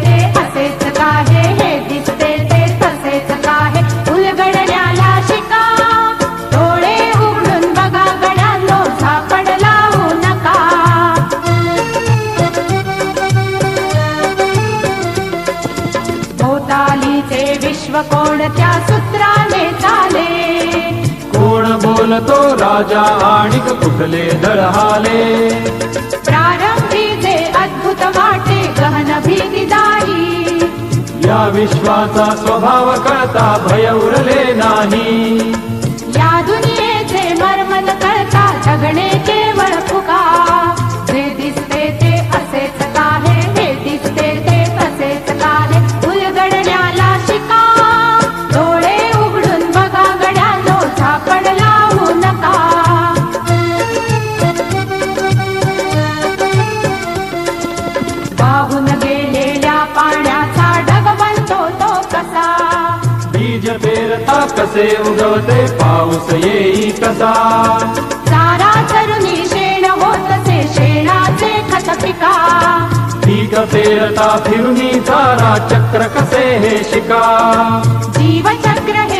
ते असेच तसेच काहे? उलगडण्याला शिका. उघडून बघा गड्यांनो झापड लावू नका. भोतालीचे विश्व कोणत्या सूत्राने चाले? कोण बोलतो राजा आणि कुठले दळहाले? या विश्वाचा स्वभाव कळता भय उरले नाही. या दुनियेचे मर्मन कळता जगणे केवळ फुका. जे दिसते ते असेच काहे हे दिसते ते तसेच काहे. उलगडण्याला शिका डोळे उघडून बघा गड्या गड्यानो झापड लावू नका. वाहून कसे उगवते पाऊस येई कसा? चारा चरुणी शेण होतसे शेणाचे खत पिका. पीक पेरता फिरुनी चारा चक्र कसे हे शिका? जीवचक्र